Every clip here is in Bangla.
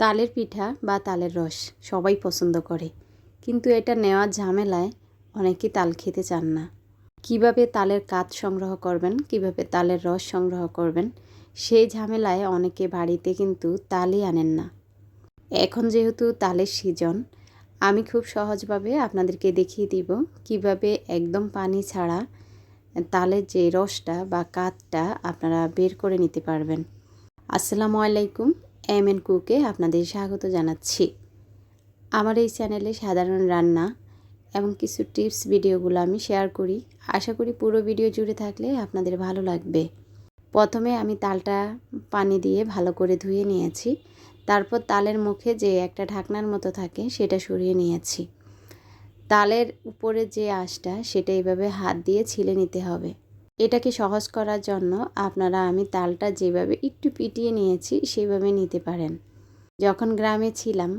তালের পিঠা বা তালের রস সবাই পছন্দ করে। কিন্তু এটা নেওয়ার ঝামেলায় অনেকেই তাল খেতে চান না। কীভাবে তালের কাঠ সংগ্রহ করবেন, কীভাবে তালের রস সংগ্রহ করবেন, সেই ঝামেলায় অনেকে বাড়িতে কিন্তু তালই আনেন না। এখন যেহেতু তালের সিজন, আমি খুব সহজভাবে আপনাদেরকে দেখিয়ে দিব কীভাবে একদম পানি ছাড়া তালের যে রসটা বা কাঠটা আপনারা বের করে নিতে পারবেন। আসসালামু আলাইকুম এম এন কুকে আপনাদের স্বাগত জানাচ্ছি। আমার এই চ্যানেলে সাধারণ রান্না এবং কিছু টিপস, ভিডিওগুলো আমি শেয়ার করি। আশা করি পুরো ভিডিও জুড়ে থাকলে আপনাদের ভালো লাগবে। প্রথমে আমি তালটা পানি দিয়ে ভালো করে ধুয়ে নিয়েছি। তারপর তালের মুখে যে একটা ঢাকনার মতো থাকে, সেটা সরিয়ে নিয়েছি। তালের উপরে যে আঁশটা, সেটা এইভাবে হাত দিয়ে ছিলে নিতে হবে। এটাকে সহজ করার জন্য আপনারা আমি তালটা যেভাবে একটু পিটিয়ে নিয়েছি, সেভাবে নিতে পারেন। যখন গ্রামে ছিলাম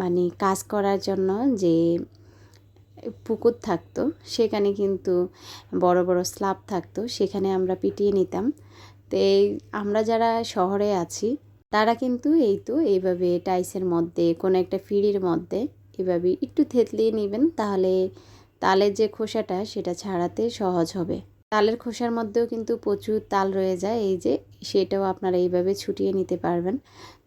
মানে কাজ করার জন্য যে পুকুর থাকতো, সেখানে কিন্তু বড় বড় স্ল্যাব থাকতো, সেখানে আমরা পিটিয়ে নিতাম। তো এই আমরা যারা শহরে আছি, তারা কিন্তু এই তো এইভাবে টাইসের মধ্যে, কোনো একটা ফিরির মধ্যে এভাবে একটু থেতলিয়ে নেবেন, তাহলে তালের যে খোসাটা, সেটা ছাড়াতে সহজ হবে। তালের খোসার মধ্যেও কিন্তু প্রচুর তাল রয়ে যায়, এই যে সেটাও আপনারা এইভাবে ছুটিয়ে নিতে পারবেন।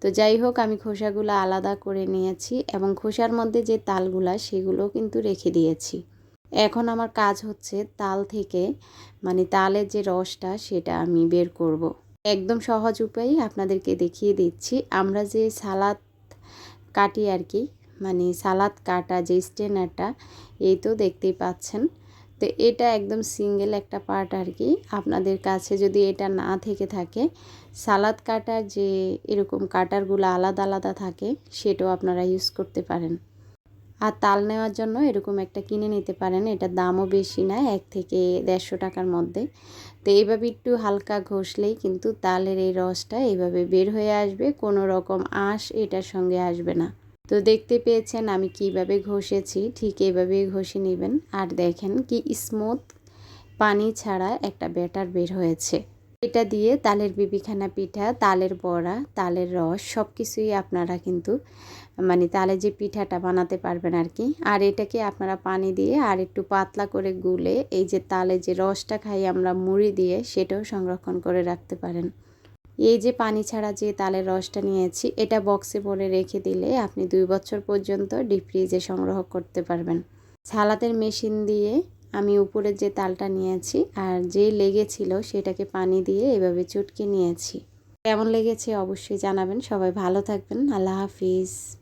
তো যাই হোক, আমি খোসাগুলো আলাদা করে নিয়েছি এবং খোসার মধ্যে যে তালগুলা সেগুলো কিন্তু রেখে দিয়েছি। এখন আমার কাজ হচ্ছে তাল থেকে মানে তালের যে রসটা, সেটা আমি বের করব। একদম সহজ উপায়ে আপনাদেরকে দেখিয়ে দিচ্ছি। আমরা যে সালাদ কাটি আর কি মানে সালাদ কাটা যে স্টেনারটা এই তো দেখতেই পাচ্ছেন। তো এটা একদম সিঙ্গেল একটা পার্ট আর কি। আপনাদের কাছে যদি এটা না থেকে থাকে, সালাদ কাটার যে এরকম কাটারগুলো আলাদা আলাদা থাকে, সেটাও আপনারা ইউজ করতে পারেন। আর তাল নেওয়ার জন্য এরকম একটা কিনে নিতে পারেন। এটার দামও বেশি না, এক থেকে দেড়শো টাকার মধ্যে। তো এইভাবে একটু হালকা ঘষলেই কিন্তু তালের এই রসটা এইভাবে বের হয়ে আসবে, কোনো রকম আঁশ এটার সঙ্গে আসবে না। তো দেখতে পেয়েছেন আমি কীভাবে ঘষেছি, ঠিক এভাবেই ঘষে নেবেন। আর দেখেন কি স্মুথ পানি ছাড়া একটা ব্যাটার বের হয়েছে। এটা দিয়ে তালের বিবিখানা পিঠা, তালের বড়া, তালের রস সব কিছুই আপনারা কিন্তু মানে তালে যে পিঠাটা বানাতে পারবেন আর কি আর এটাকে আপনারা পানি দিয়ে আর একটু পাতলা করে গুলে এই যে তালে যে রসটা খাই আমরা মুড়ি দিয়ে, সেটাও সংরক্ষণ করে রাখতে পারেন। এই যে পানি ছাড়া যে তালের রসটা নিয়েছি, এটা বক্সে ভরে রেখে দিলে আপনি দুই বছর পর্যন্ত ডিপ ফ্রিজে সংগ্রহ করতে পারবেন। সালাদের মেশিন দিয়ে আমি উপরের যে তালটা নিয়েছি আর যে লেগেছিল সেটাকে পানি দিয়ে এভাবে চুটকে নিয়েছি। কেমন লেগেছে অবশ্যই জানাবেন। সবাই ভালো থাকবেন। আল্লাহ হাফিজ।